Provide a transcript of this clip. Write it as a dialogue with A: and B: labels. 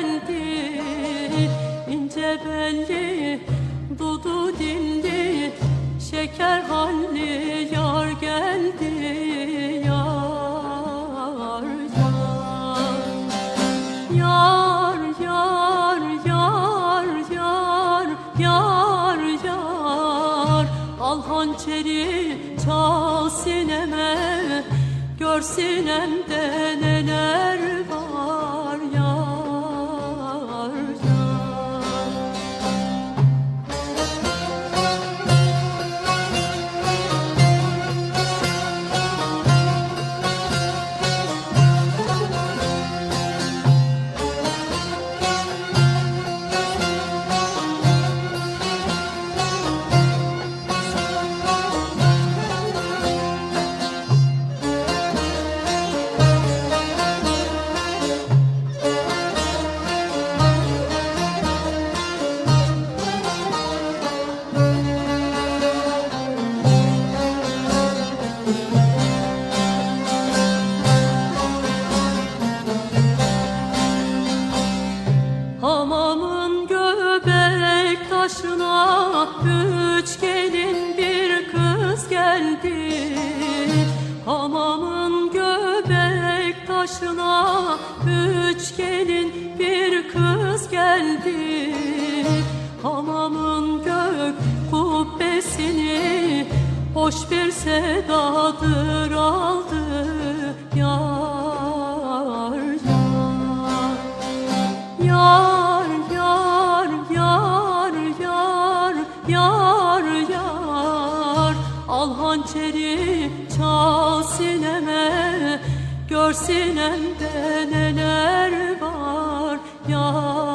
A: geldi? İnce belli, dudu dilli, şeker halli yar geldi yar yar. Yar yar yar yar yar yar Al hançeri çal sineme Gör sinemde neler var göbek taşına üç gelin bir kız geldi. Hamamın göbek taşına üç gelin bir kız geldi. Hamamın gök kubbesini hoş bir sedadır aldı. Sineme Gör sinemde neler var Yar